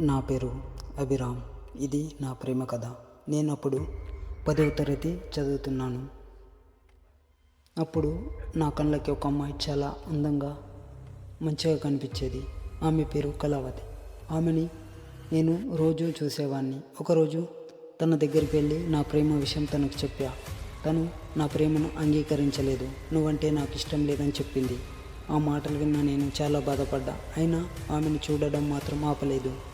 నా పేరు అభిరామ్. ఇది నా ప్రేమ కథ. నేను అప్పుడు పదవ తరగతి చదువుతున్నాను. అప్పుడు నా కళ్ళకి ఒక అమ్మాయి చాలా అందంగా మంచిగా కనిపించేది. ఆమె పేరు కళావతి. ఆమెని నేను రోజు చూసేవాడిని ఒకరోజు తన దగ్గరికి వెళ్ళి నా ప్రేమ విషయం తనకు చెప్పా. తను నా ప్రేమను అంగీకరించలేదు. నువ్వంటే నాకు ఇష్టం లేదని చెప్పింది. ఆ మాటలు విన్న నేను చాలా బాధపడ్డా. అయినా ఆమెను చూడడం మాత్రం ఆపలేదు.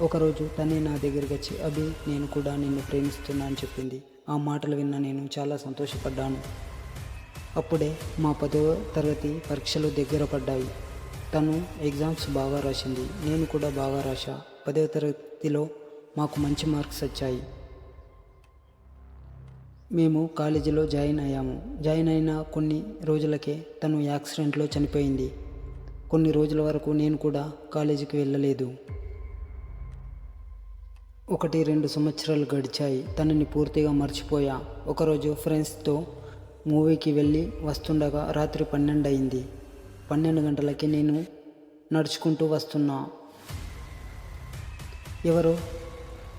ఒకరోజు తనే నా దగ్గరికి వచ్చి అభి నేను కూడా నిన్ను ప్రేమిస్తున్నా అని చెప్పింది. ఆ మాటలు విన్న నేను చాలా సంతోషపడ్డాను. అప్పుడే మా పదవ తరగతి పరీక్షలు దగ్గర పడ్డాయి. తను ఎగ్జామ్స్ బాగా రాసింది. నేను కూడా బాగా రాశా. పదవ తరగతిలో మాకు మంచి మార్క్స్ వచ్చాయి. మేము కాలేజీలో జాయిన్ అయ్యాము. జాయిన్ అయిన కొన్ని రోజులకే తను యాక్సిడెంట్లో చనిపోయింది. కొన్ని రోజుల వరకు నేను కూడా కాలేజీకి వెళ్ళలేదు. ఒకటి రెండు సంవత్సరాలు గడిచాయి. తనని పూర్తిగా మర్చిపోయా. ఒకరోజు ఫ్రెండ్స్తో మూవీకి వెళ్ళి వస్తుండగా రాత్రి పన్నెండు అయింది పన్నెండు గంటలకి నేను నడుచుకుంటూ వస్తున్నా. ఎవరో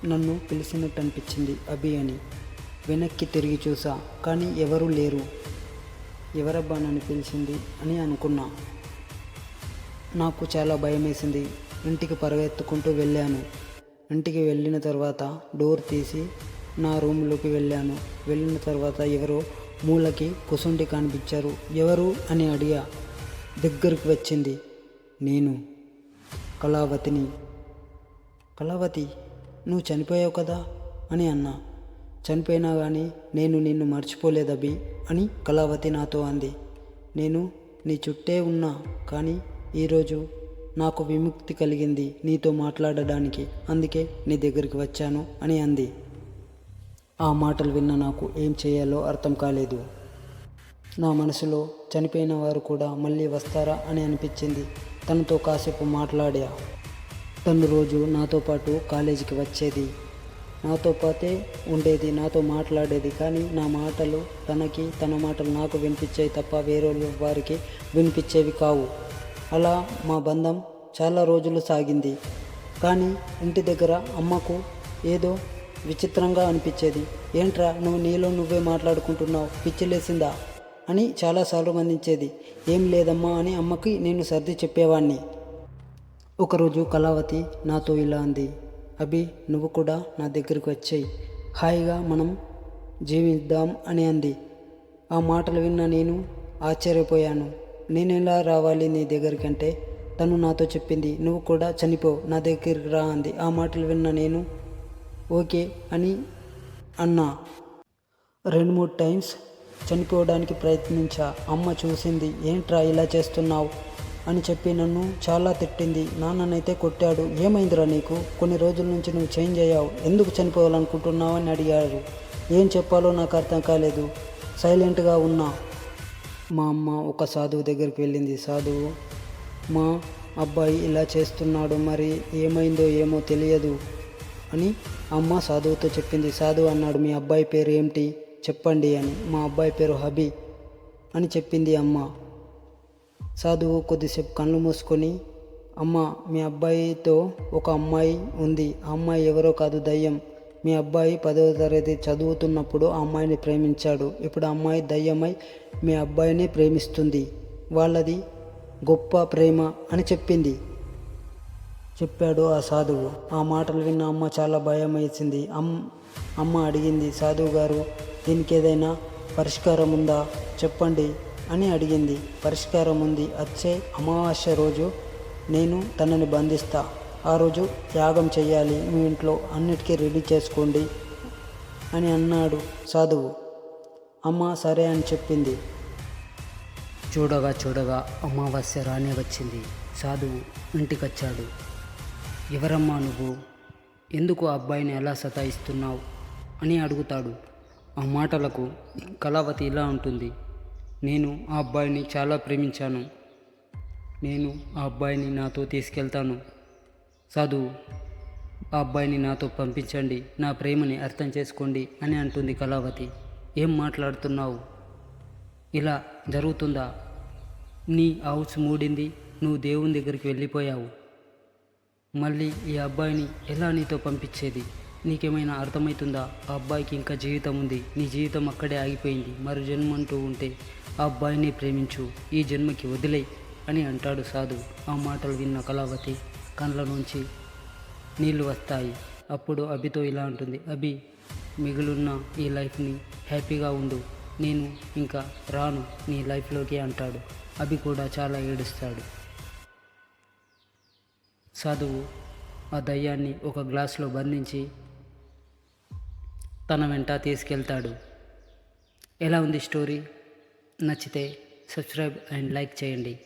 నన్ను పిలిచినట్టు అనిపించింది అభి అని. వెనక్కి తిరిగి చూసా. కానీ ఎవరూ లేరు. ఎవరబ్బా నన్ను పిలిచింది అని అనుకున్నా. నాకు చాలా భయం వేసింది ఇంటికి పరిగెత్తుకుంటూ వెళ్ళాను. ఇంటికి వెళ్ళిన తర్వాత డోర్ తీసి నా రూమ్లోకి వెళ్ళాను. వెళ్ళిన తర్వాత ఎవరో మూలకి కుసుండి కనిపించారు. ఎవరు అని అడిగా. దగ్గరకు వచ్చింది నేను కళావతిని. కళావతి నువ్వు చనిపోయావు కదా అని అన్నా. చనిపోయినా కానీ నేను నిన్ను మర్చిపోలేదబి అని కళావతి నాతో అంది. నేను నీ చుట్టే ఉన్నా కానీ ఈరోజు నాకు విముక్తి కలిగింది నీతో మాట్లాడడానికి అందుకే నీ దగ్గరికి వచ్చాను అని అంది. ఆ మాటలు విన్న నాకు ఏం చేయాలో అర్థం కాలేదు. నా మనసులో చనిపోయిన వారు కూడా మళ్ళీ వస్తారా అని అనిపించింది. తనతో కాసేపు మాట్లాడా. తను రోజు నాతో పాటు కాలేజీకి వచ్చేది. నాతో పాటే ఉండేది నాతో మాట్లాడేది కానీ నా మాటలు తనకి తన మాటలు నాకు వినిపించేవి తప్ప వేరే వారికి వినిపించేవి కావు. అలా మా బంధం చాలా రోజులు సాగింది. కానీ ఇంటి దగ్గర అమ్మకు ఏదో విచిత్రంగా అనిపించేది. ఏంట్రా నువ్వు నీలో నువ్వే మాట్లాడుకుంటున్నావు? పిచ్చిలేసిందా అని చాలాసార్లు మందించేది. ఏం లేదమ్మా అని అమ్మకి నేను సర్ది చెప్పేవాణ్ణి. ఒకరోజు కళావతి నాతో ఇలా అంది. అభి నువ్వు కూడా నా దగ్గరికి వచ్చేయి. హాయిగా మనం జీవిద్దాం అని అంది. ఆ మాటలు విన్న నేను ఆశ్చర్యపోయాను. నేను ఎలా రావాలి నీ దగ్గరికి అంటే తను నాతో చెప్పింది నువ్వు కూడా చనిపో నా దగ్గరికి రా అంది. ఆ మాటలు విన్న నేను ఓకే అని అన్నా. రెండు మూడు టైమ్స్ చనిపోవడానికి ప్రయత్నించా. అమ్మ చూసింది ఏంట్రా ఇలా చేస్తున్నావు? అని చెప్పి నన్ను చాలా తిట్టింది. నాన్ననైతే కొట్టాడు ఏమైందిరా నీకు? కొన్ని రోజుల నుంచి నువ్వు చేంజ్ అయ్యావు ఎందుకు చనిపోవాలనుకుంటున్నావు? అని అడిగారు. ఏం చెప్పాలో నాకు అర్థం కాలేదు. సైలెంట్గా ఉన్నా. మా అమ్మ ఒక సాధువు దగ్గరికి వెళ్ళింది. సాధువు మా అబ్బాయి ఇలా చేస్తున్నాడు మరి ఏమైందో ఏమో తెలియదు అని అమ్మ సాధువుతో చెప్పింది. సాధువు అన్నాడు మీ అబ్బాయి పేరు ఏమిటి? చెప్పండి అని. మా అబ్బాయి పేరు హబీ అని చెప్పింది అమ్మ. సాధువు కొద్దిసేపు కళ్ళు మూసుకొని అమ్మ మీ అబ్బాయితో ఒక అమ్మాయి ఉంది. ఆ అమ్మాయి ఎవరో కాదు దయ్యం. మీ అబ్బాయి పదవ తరగతి చదువుతున్నప్పుడు ఆ అమ్మాయిని ప్రేమించాడు. ఇప్పుడు అమ్మాయి దయ్యమై మీ అబ్బాయిని ప్రేమిస్తుంది. వాళ్ళది గొప్ప ప్రేమ అని చెప్పింది. చెప్పాడు ఆ సాధువు. ఆ మాటలు విన్న అమ్మ చాలా భయం వేసింది అమ్ అమ్మ అడిగింది సాధువు గారు దీనికి ఏదైనా పరిష్కారం ఉందా? చెప్పండి అని అడిగింది. పరిష్కారం ఉంది. వచ్చే అమావాస్య రోజు నేను తనని బంధిస్తా. ఆ రోజు యాగం చేయాలి మీ ఇంట్లో అన్నిటికీ రెడీ చేసుకోండి అని అన్నాడు సాధువు. అమ్మ సరే అని చెప్పింది. చూడగా చూడగా అమావాస్య రానే వచ్చింది. సాధువు ఇంటికొచ్చాడు. ఎవరమ్మా నువ్వు? ఎందుకు ఆ అబ్బాయిని ఎలా సతాయిస్తున్నావు? అని అడుగుతాడు. ఆ మాటలకు కళావతి ఇలా ఉంటుంది నేను ఆ అబ్బాయిని చాలా ప్రేమించాను. నేను ఆ అబ్బాయిని నాతో తీసుకెళ్తాను. సాధువు ఆ అబ్బాయిని నాతో పంపించండి నా ప్రేమని అర్థం చేసుకోండి అని అంటుంది కళావతి. ఏం మాట్లాడుతున్నావు? ఇలా జరుగుతుందా? నీ హౌస్ మూడింది నువ్వు దేవుని దగ్గరికి వెళ్ళిపోయావు. మళ్ళీ ఈ అబ్బాయిని ఎలా నీతో పంపించేది? నీకేమైనా అర్థమవుతుందా ఆ అబ్బాయికి ఇంకా జీవితం ఉంది నీ జీవితం అక్కడే ఆగిపోయింది మరో జన్మ అంటూ ఉంటే ఆ అబ్బాయిని ప్రేమించు ఈ జన్మకి వదిలేయ్ అని అంటాడు సాధు ఆ మాటలు విన్న కళావతి. కళ్ళ నుంచి నీళ్ళు వస్తాయి. అప్పుడు అభితో ఇలా అంటుంది అభి మిగులున్న ఈ లైఫ్ని హ్యాపీగా ఉండు. నేను ఇంకా రాను నీ లైఫ్లోకి అంటాడు. అభి కూడా చాలా ఏడుస్తాడు. సాధువు ఆ దయ్యాన్ని ఒక గ్లాస్లో బంధించి తన వెంట తీసుకెళ్తాడు. ఎలా ఉంది స్టోరీ? నచ్చితే సబ్స్క్రైబ్ అండ్ లైక్ చేయండి.